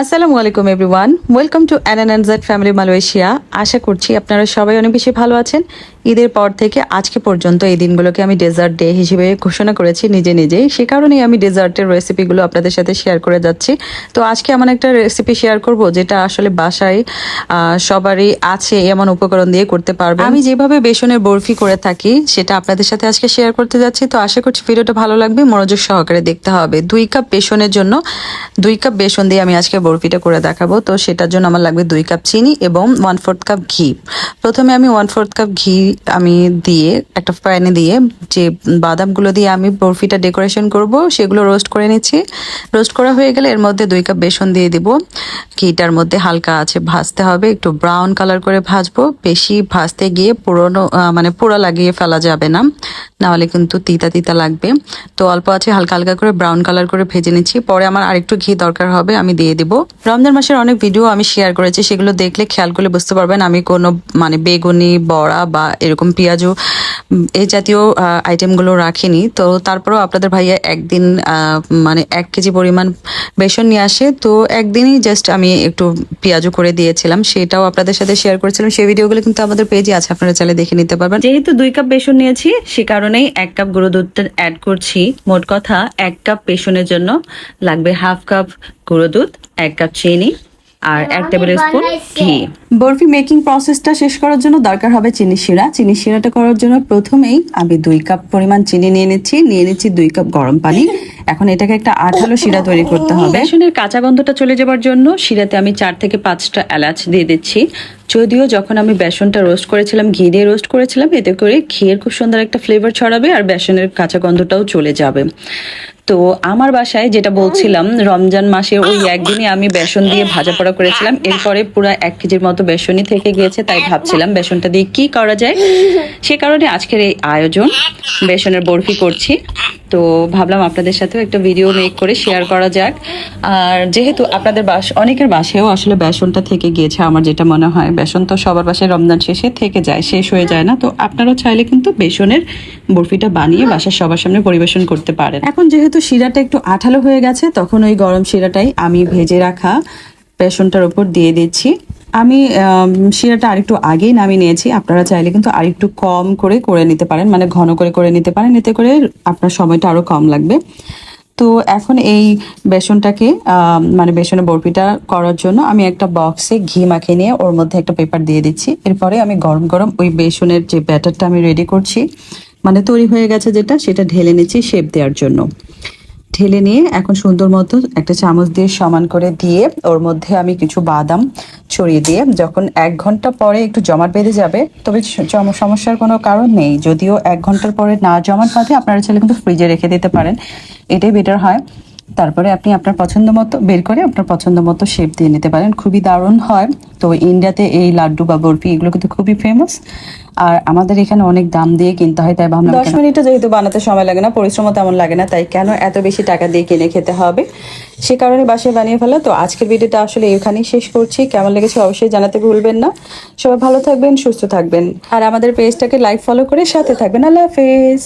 আসসালামু আলাইকুম everyone welcome to অ্যানানজেড ফ্যামিলি মালয়েশিয়া আশা করছি আপনারা সবাই অনেক বেশি ভালো আছেন ঈদের পর থেকে আজকে পর্যন্ত এই দিনগুলোকে আমি ডেজার্ট ডে হিসেবে ঘোষণা করেছি নিজে নিজেই। সে কারণেই আমি ডেজার্টের রেসিপিগুলো আপনাদের সাথে শেয়ার করে যাচ্ছি। তো আজকে এমন একটা রেসিপি শেয়ার করব যেটা আসলে বাসায় সবারই আছে এমন উপকরণ দিয়ে করতে পারবে আমি যেভাবে বেসনের বরফি করে থাকি, সেটা আপনাদের সাথে আজকে শেয়ার করতে যাচ্ছি। তো আশা করছি ভিডিওটা ভালো লাগবে, মনোযোগ সহকারে দেখতে হবে। দুই কাপ বেসনের জন্য, দুই কাপ বেসন দিয়ে আমি আজকে বরফিটা করে দেখাবো। তো সেটার জন্য আমার লাগবে দুই কাপ চিনি এবং ওয়ান ফোর্থ কাপ ঘি। প্রথমে আমি ওয়ান ফোর্থ কাপ ঘি আমি দিয়ে, একটা প্যানে দিয়ে, যে বাদামগুলো দিয়ে আমি বরফিটা ডেকোরেশন করব, সেগুলো রোস্ট করে নিচ্ছি। রোস্ট করা হয়ে গেলে এর মধ্যে দুই কাপ বেসন দিয়ে দিব। ঘিটার মধ্যে হালকা আছে ভাজতে হবে, একটু ব্রাউন কালার করে ভাজবো। বেশি ভাজতে গিয়ে পুরোনো মানে পোড়া লাগিয়ে ফেলা যাবে না, নাহলে কিন্তু তিতা তিতা লাগবে। তো অল্প আছে, হালকা হালকা করে ব্রাউন কালার করে ভেজে নিচ্ছি। পরে আমার আরেকটু ঘি দরকার হবে, আমি দিয়ে দিব। রমজান মাসের অনেক ভিডিও আমি শেয়ার করেছি, সেগুলো দেখলে খেয়াল করলে বুঝতে পারবেন আমি কোনো মানে বেগুনি বড়া বা এরকম পেঁয়াজু উম, এই জাতীয় আইটেমগুলো রাখিনি। তো তারপরেও আপনাদের ভাইয়া একদিন মানে এক কেজি পরিমাণ বেসন নিয়ে আসে। তো একদিনই জাস্ট আমি একটু পেঁয়াজু করে দিয়েছিলাম। সেটাও আপনাদের সাথে শেয়ার করেছিলাম। সেই ভিডিওগুলো কিন্তু আমাদের পেজে আছে। আপনারা চাইলে দেখে নিতে পারবেন। যেহেতু দুই কাপ বেসন নিয়েছি সে কারণেই এক কাপ গুঁড়ো দুধ অ্যাড করছি। মোট কথা এক কাপ বেসনের জন্য লাগবে হাফ কাপ গুঁড়ো দুধ এক কাপ চিনি আর এক টেবিল স্পুন ঘি। বরফি মেকিং প্রসেসটা শেষ করার জন্য দরকার হবে চিনি শিরা। চিনি শিরাটা করার জন্য প্রথমেই আমি দুই কাপ পরিমাণ চিনি নিয়ে নিচ্ছি। নিয়ে নিচ্ছি দুই কাপ গরম পানি। এখন এটাকে একটা আঠালো শিরা তৈরি করতে হবে। বেসনের কাঁচা গন্ধটা চলে যাবার জন্য শিরাতে আমি চার থেকে পাঁচটা এলাচ দিয়ে দিচ্ছি। যদিও যখন আমি বেসনটা রোস্ট করেছিলাম, ঘি দিয়ে রোস্ট করেছিলাম, এতে করে ঘিয়ের খুব সুন্দর একটা ফ্লেভার ছড়াবে আর বেসনের কাঁচা গন্ধটাও চলে যাবে। তো আমার বাসায় যেটা বলছিলাম, রমজান মাসে ওই একদিনই আমি বেসন দিয়ে ভাজা পোড়া করেছিলাম। এরপরে পুরো এক কেজির মতো বেসনই থেকে গিয়েছে, তাই ভাবছিলাম বেসনটা দিয়ে কি করা যায়। সে কারণে আজকের এই আয়োজন, বেসনের বরফি করছি। তো ভাবলাম আপনাদের সাথেও একটা ভিডিও মেক করে শেয়ার করা যাক। আর যেহেতু আপনাদের বাস, অনেকের বাসায়ও আসলে বেসনটা থেকে গিয়েছে আমার যেটা মনে হয়। বেসন তো সবার বাসায় রমজান শেষে থেকে যায়, শেষ হয়ে যায় না। তো আপনারাও চাইলে কিন্তু বেসনের বরফিটা বানিয়ে বাসার সবার সামনে পরিবেশন করতে পারেন। এখন যেহেতু শিরাটা একটু আঠালো হয়ে গেছে, তখন ওই গরম শিরাটাই আমি ভেজে রাখা বেসনটার উপর দিয়ে দিচ্ছি। আমি শিরাটা আরেকটু আগেই নামিয়ে নিয়েছি। আপনারা চাইলে কিন্তু আরেকটু কম করে করে নিতে পারেন মানে ঘন করে করে নিতে পারেন। এতে করে আপনার সময়টা আরও কম লাগবে। তো এখন এই বেসনটাকে মানে বেসনের বরফিটা করার জন্য আমি একটা বক্সে ঘি মাখিয়ে নিয়ে ওর মধ্যে একটা পেপার দিয়ে দিচ্ছি। এরপরে আমি গরম গরম ওই বেসনের যে ব্যাটারটা আমি রেডি করছি মানে তৈরি হয়ে গেছে যেটা, সেটা ঢেলে নিচ্ছি শেপ দেওয়ার জন্য। ঢেলে নিয়ে এখন সুন্দর মতো একটা চামচ দিয়ে সমান করে দিয়ে ওর মধ্যে আমি কিছু বাদাম ছড়িয়ে দিয়ে যখন এক ঘণ্টা পরে একটু জমাট বেঁধে যাবে, তবে সম- সমস্যার কোনো কারণ নেই। যদিও এক ঘণ্টার পরে না জমাট বাঁধে, আপনারা চাইলে কিন্তু ফ্রিজে রেখে দিতে পারেন। এটাই বেটার হয়। তারপরে আপনি আপনার পছন্দ মতো বের করে আপনার পছন্দ মতো শেপ দিয়ে নিতে পারেন। খুবই দারুণ হয়। তো ইন্ডিয়াতে এই লাড্ডু বা বরফি এগুলো কিন্তু খুবই ফেমাস আর আমাদের এখানে অনেক দাম দিয়ে কিনতে হয় তাই ভাবলাম দশ মিনিটে যেহেতু বানাতে সময় লাগে না পরিশ্রমও তেমন লাগে না তাই কেন এত বেশি টাকা দিয়ে কিনে খেতে হবে? সে কারণে বাসায় বানিয়ে ফেলা। তো আজকের ভিডিওটা আসলে এখানেই শেষ করছি। কেমন লেগেছে অবশ্যই জানাতে ভুলবেন না। সবাই ভালো থাকবেন সুস্থ থাকবেন। আর আমাদের পেজটাকে লাইক ফলো করে সাথে থাকবেন। আল্লাহ হাফেজ।